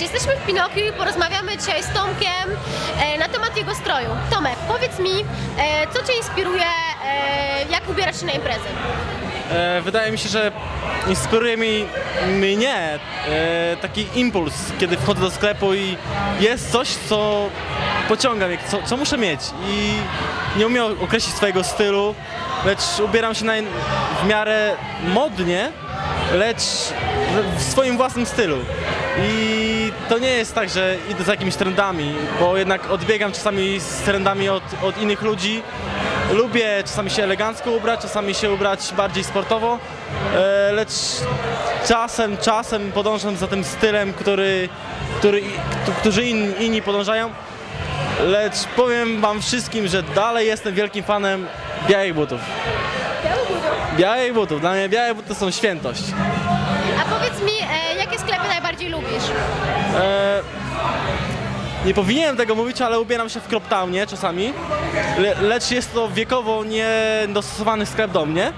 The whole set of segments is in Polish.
Jesteśmy w Pinokiu i porozmawiamy dzisiaj z Tomkiem e, na temat jego stroju. Tomek, powiedz mi, e, co Cię inspiruje, e, jak ubierasz się na imprezy? Wydaje mi się, że inspiruje mi, mnie taki impuls, kiedy wchodzę do sklepu i jest coś, co pociąga mnie, co, co muszę mieć i nie umiem określić swojego stylu, lecz ubieram się na, w miarę modnie, lecz w swoim własnym stylu. I to nie jest tak, że idę za jakimiś trendami, bo jednak odbiegam czasami z trendami od, od innych ludzi. Lubię czasami się elegancko ubrać, czasami się ubrać bardziej sportowo, e, lecz czasem, czasem podążam za tym stylem, który, który, którzy in, inni podążają. Lecz powiem wam wszystkim, że dalej jestem wielkim fanem białych butów. Białych butów. Dla mnie białe buty są świętość. Nie powinienem tego mówić, ale ubieram się w Croptownie czasami, le, lecz jest to wiekowo niedostosowany sklep do mnie.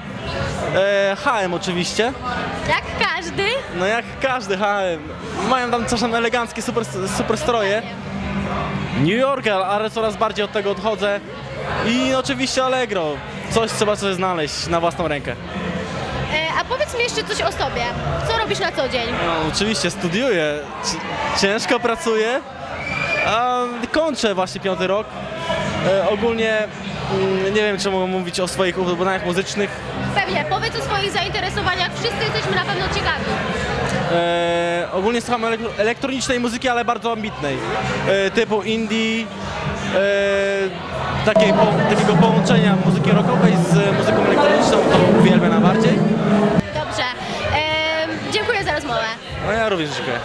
E, H&M oczywiście, Jak każdy? no jak każdy H&M. Mają tam czasem eleganckie super, super stroje. New York, ale coraz bardziej od tego odchodzę. I oczywiście Allegro. Coś trzeba sobie znaleźć na własną rękę. E, a powiedz mi jeszcze coś o sobie. Co robisz na co dzień? No, oczywiście studiuję, ciężko pracuję, a kończę właśnie piąty rok. E, ogólnie mm, nie wiem, czy mogę mówić o swoich upodobaniach muzycznych. Pewnie, powiedz o swoich zainteresowaniach. Wszyscy jesteśmy na pewno ciekawi. E, ogólnie słucham elektro- elektronicznej muzyki, ale bardzo ambitnej, e, typu indie, e, takiej, po, takiego połączenia muzyki rockowej z muzyką elektroniczną, to uwielbiam najbardziej. Dobrze. E, dziękuję za rozmowę. No ja również dziękuję.